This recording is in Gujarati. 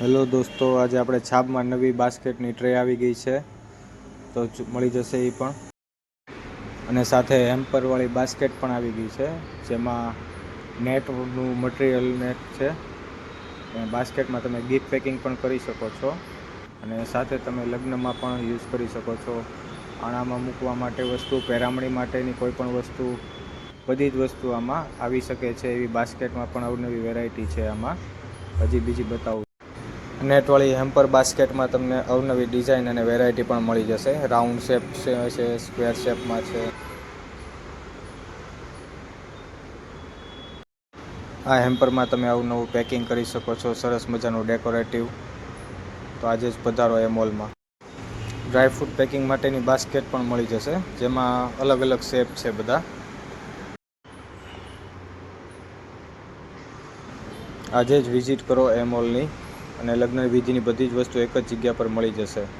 હેલો દોસ્તો, આજે આપણે છાબમાં નવી બાસ્કેટની ટ્રે આવી ગઈ છે. તો મળી જશે એ પણ. અને સાથે હેમ્પરવાળી બાસ્કેટ પણ આવી ગઈ છે, જેમાં નેટનું મટીરિયલ નેટ છે. અને બાસ્કેટમાં તમે ગિફ્ટ પેકિંગ પણ કરી શકો છો. અને સાથે તમે લગ્નમાં પણ યુઝ કરી શકો છો. આણામાં મૂકવા માટે વસ્તુ પેરામણી માટેની કોઈ પણ વસ્તુ, બધી જ વસ્તુ આમાં આવી શકે છે. એવી બાસ્કેટમાં પણ અવનવી વેરાયટી છે આમાં. હજી બીજી બતાવું. નેટવાળી હેમ્પર બાસ્કેટમાં તમને અવનવી ડિઝાઇન અને વેરાયટી પણ મળી જશે. રાઉન્ડ શેપ છે સ્ક્વેર શેપમાં છે. આ હેમ્પરમાં તમે અવનવું પેકિંગ કરી શકો છો. સરસ મજાનું ડેકોરેટિવ. તો આજે જ પધારો એ મોલમાં. ડ્રાયફ્રૂટ પેકિંગ માટેની બાસ્કેટ પણ મળી જશે, જેમાં અલગ અલગ શેપ છે બધા. આજે જ વિઝિટ કરો એ મોલની. અને લગ્ન વિધિની બધી જ વસ્તુ એક જ જગ્યા પર મળી જશે.